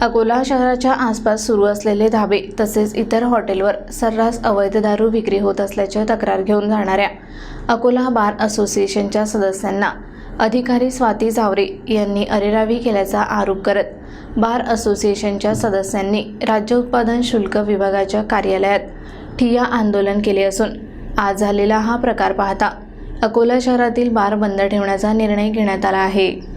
अकोला शहराच्या आसपास सुरू असलेले धाबे तसेच इतर हॉटेलवर सर्रास अवैध दारू विक्री होत असल्याची तक्रार घेऊन जाणाऱ्या अकोला बार असोसिएशनच्या सदस्यांना अधिकारी स्वाती जावरे यांनी अरेरावी केल्याचा आरोप करत बार असोसिएशनच्या सदस्यांनी राज्य उत्पादन शुल्क विभागाच्या कार्यालयात ठिया आंदोलन केले असून आज झालेला हा प्रकार पाहता अकोला शहरातील बार बंद ठेवण्याचा निर्णय घेण्यात आला आहे.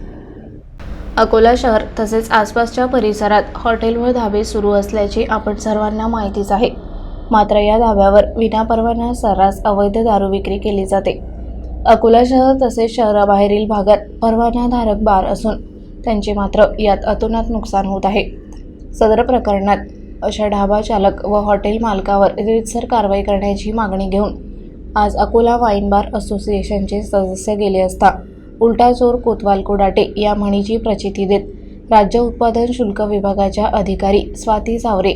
अकोला शहर तसेच आसपासच्या परिसरात हॉटेल व धाबे सुरू असल्याची आपण सर्वांना माहितीच आहे. मात्र या धाब्यावर विनापरवाना सर्रास अवैध दारू विक्री केली जाते. अकोला शहर तसेच शहराबाहेरील भागात परवानाधारक बार असून त्यांचे मात्र यात अतोनात नुकसान होत आहे. सदर प्रकरणात अशा ढाबा चालक व हॉटेल मालकावर रितसर कारवाई करण्याची मागणी घेऊन आज अकोला वाईन बार असोसिएशनचे सदस्य गेले असता उलटा चोर कोतवाल कोडाटे या म्हणीची प्रचिती देत राज्य उत्पादन शुल्क विभागाच्या अधिकारी स्वाती सावरे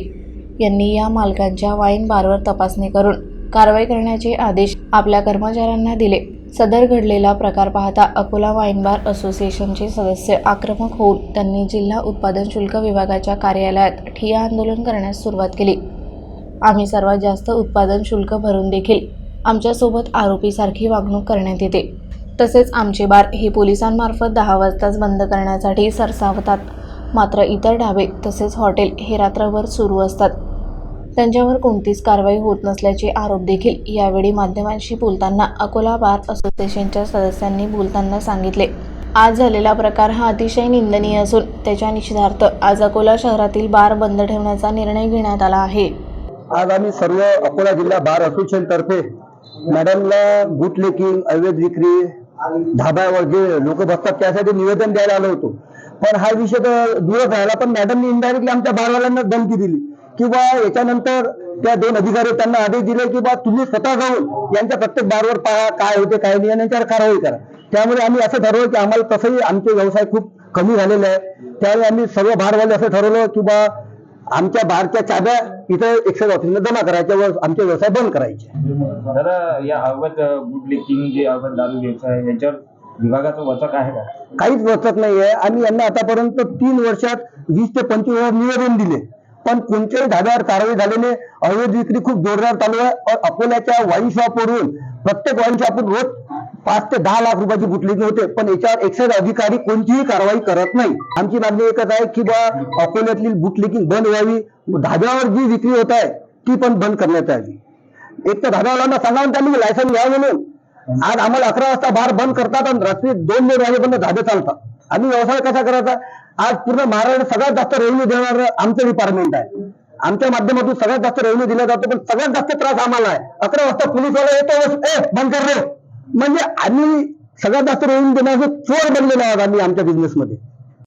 यांनी या मालकांच्या वाईन बारवर तपासणी करून कारवाई करण्याचे आदेश आपल्या कर्मचाऱ्यांना दिले. सदर घडलेला प्रकार पाहता अकोला वाईन बार असोसिएशनचे सदस्य आक्रमक होऊन त्यांनी जिल्हा उत्पादन शुल्क विभागाच्या कार्यालयात ठिया आंदोलन करण्यास सुरुवात केली. आम्ही सर्वात जास्त उत्पादन शुल्क भरून देखील आमच्यासोबत आरोपीसारखी वागणूक करण्यात येते. तसेच आमचे बार हे पोलिसांमार्फत दहा वाजताच बंद करण्यासाठी सरसावतात. मात्र इतर ढाबे तसेच हॉटेल हे रात्रभर सुरू असतात. त्यांच्यावर कोणतीच कारवाई होत नसल्याचे आरोप देखील यावेळी माध्यमांशी बोलताना अकोला बार असोसिएशनच्या सदस्यांनी बोलताना सांगितले. आज झालेला प्रकार हा अतिशय निंदनीय असून त्याच्या निषेधार्थ आज अकोला शहरातील बार बंद ठेवण्याचा निर्णय घेण्यात आला आहे. आज आम्ही सर्व अकोला जिल्हा बार असोसिएशन तर्फे मॅडमला गुटलेकिंग अवैध विक्री धाब्यावर जे लोक बसतात त्यासाठी निवेदन द्यायला आलो होतो. पण हा विषय तर दूरच राहिला. पण मॅडमनी इनडायरेक्टली आमच्या बारवाल्यांना धमकी दिली. किंवा याच्यानंतर त्या दोन अधिकारी त्यांना आदेश दिले की बा तुम्ही स्वतः जाऊन यांच्या प्रत्येक बारवर पहा काय होते काय नाही यांच्यावर कारवाई करा. त्यामुळे आम्ही असं ठरवलं की आम्हाला तसंही आमचे व्यवसाय खूप कमी झालेले आहे. त्यावेळी आम्ही सर्व बारवाले असं ठरवलं की बा आमच्या बारच्या चाब्या इथं एक्साईज ऑफिसला जमा करायच्या व आमचे व्यवसाय बंद करायचे. दादा या अवैध बुटलेकिंग जे अवैध दारू व्यवसाय याच्यावर विभागाचं वचक आहे का? काहीच वचक नाहीये. आम्ही यांना आतापर्यंत तीन वर्षात वीस ते पंचवीस वेळा निवेदन दिले. पण कोणत्याही धाब्यावर कारवाई झाल्याने अवैध विक्री खूप जोरदार चालू आहे. और अकोल्याच्या वाईन शॉपवरून प्रत्येक वाईन शॉपवरून रोज पाच ते दहा लाख रुपयाची बुटलेकी होते पण याच्यावर एक्साईज अधिकारी कोणतीही कारवाई करत नाही. आमची मागणी एकच आहे की बा अकोल्यातली बुटलेकिंग बंद व्हावी. धाब्यावर जी विक्री होत आहे ती पण बंद करण्यात यावी. एक तर धाब्यावाल्यांना सांगावं त्यांनी लायसन घ्या म्हणून. आज आम्हाला अकरा वाजता बार बंद करतात आणि रात्री दोन दोन वाजेपर्यंत धाबे चालतात. आम्ही व्यवसाय कसा करायचा? आज पूर्ण महाराष्ट्र सगळ्यात जास्त रेव्हेन्यू देणार आमचं डिपार्टमेंट आहे. आमच्या माध्यमातून सगळ्यात जास्त रेव्हेन्यू दिला जातो पण सगळ्यात जास्त त्रास आम्हाला आहे. अकरा वाजता पोलीसवाला येतो ए बंद कर रे. म्हणजे आम्ही सगळ्यात जास्त रोवून देण्याचं चोर बनलेलो आहोत आम्ही आमच्या बिझनेसमध्ये